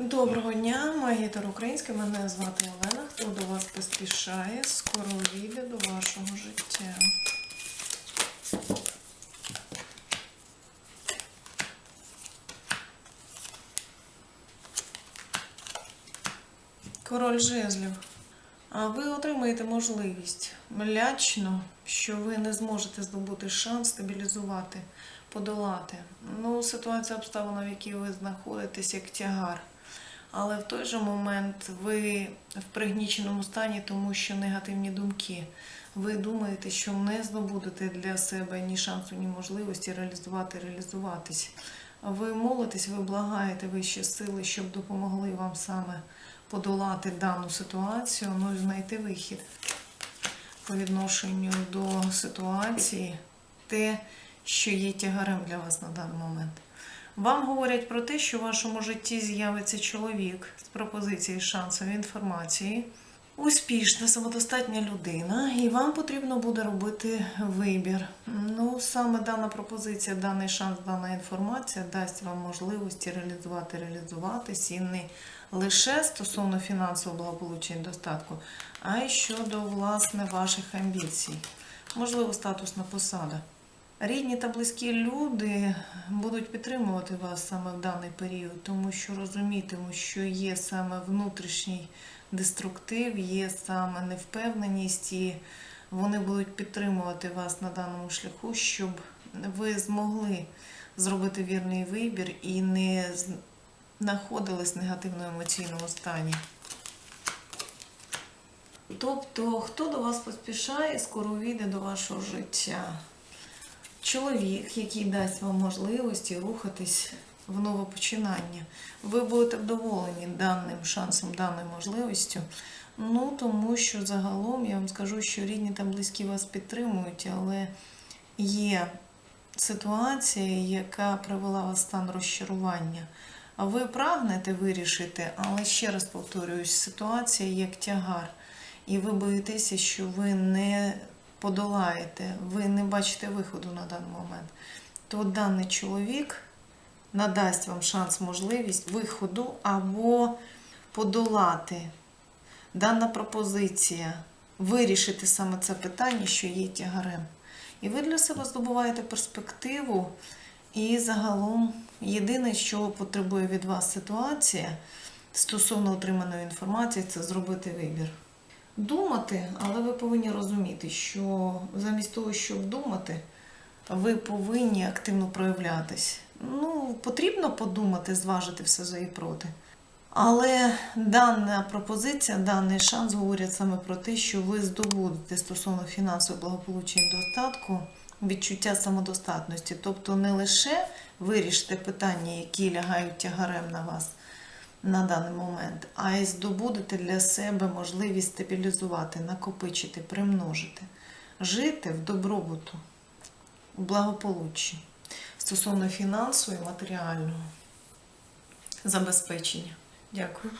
Доброго дня, магітер український. Мене звати Олена. Хто до вас поспішає, скоро війде до вашого життя. Король жезлів. А ви отримаєте можливість лячно, що ви не зможете здобути шанс стабілізувати, подолати. Ну, ситуація обставина, в якій ви знаходитесь, як тягар. Але в той же момент ви в пригніченому стані, тому що негативні думки. Ви думаєте, що не здобудете для себе ні шансу, ні можливості реалізувати, реалізуватись. Ви молитесь, ви благаєте вищі сили, щоб допомогли вам саме подолати дану ситуацію, ну і знайти вихід по відношенню до ситуації, те, що є тягарем для вас на даний момент. Вам говорять про те, що в вашому житті з'явиться чоловік з пропозиції шансової інформації, успішна, самодостатня людина, і вам потрібно буде робити вибір. Ну, саме дана пропозиція, даний шанс, дана інформація дасть вам можливості реалізувати, реалізуватись і не лише стосовно фінансового благополуччя і достатку, а й щодо власне ваших амбіцій, можливо, статусна посада. Рідні та близькі люди будуть підтримувати вас саме в даний період, тому що розумітимуть, що є саме внутрішній деструктив, є саме невпевненість, і вони будуть підтримувати вас на даному шляху, щоб ви змогли зробити вірний вибір і не знаходились в негативному емоційному стані. Тобто, хто до вас поспішає, скоро увійде до вашого життя. Чоловік, який дасть вам можливості рухатись в нове починання. Ви будете вдоволені даним шансом, даною можливістю. Ну, тому що загалом я вам скажу, що рідні та близькі вас підтримують, але є ситуація, яка привела вас в стан розчарування. Ви прагнете вирішити, але ще раз повторююсь, ситуація як тягар. І ви боїтеся, що ви не подолаєте, ви не бачите виходу на даний момент, то даний чоловік надасть вам шанс, можливість виходу або подолати дана пропозиція, вирішити саме це питання, що є тягарем. І ви для себе здобуваєте перспективу, і загалом єдине, що потребує від вас ситуація стосовно отриманої інформації, це зробити вибір думати, але ви повинні розуміти, що замість того, щоб думати, ви повинні активно проявлятись. Ну, потрібно подумати, зважити все за і проти. Але дана пропозиція, даний шанс говорять саме про те, що ви здобудете стосовно фінансового благополуччя і достатку відчуття самодостатності. Тобто не лише вирішите питання, які лягають тягарем на вас, на даний момент, а й здобудете для себе можливість стабілізувати, накопичити, примножити, жити в добробуту, в благополуччі стосовно фінансового і матеріального забезпечення. Дякую.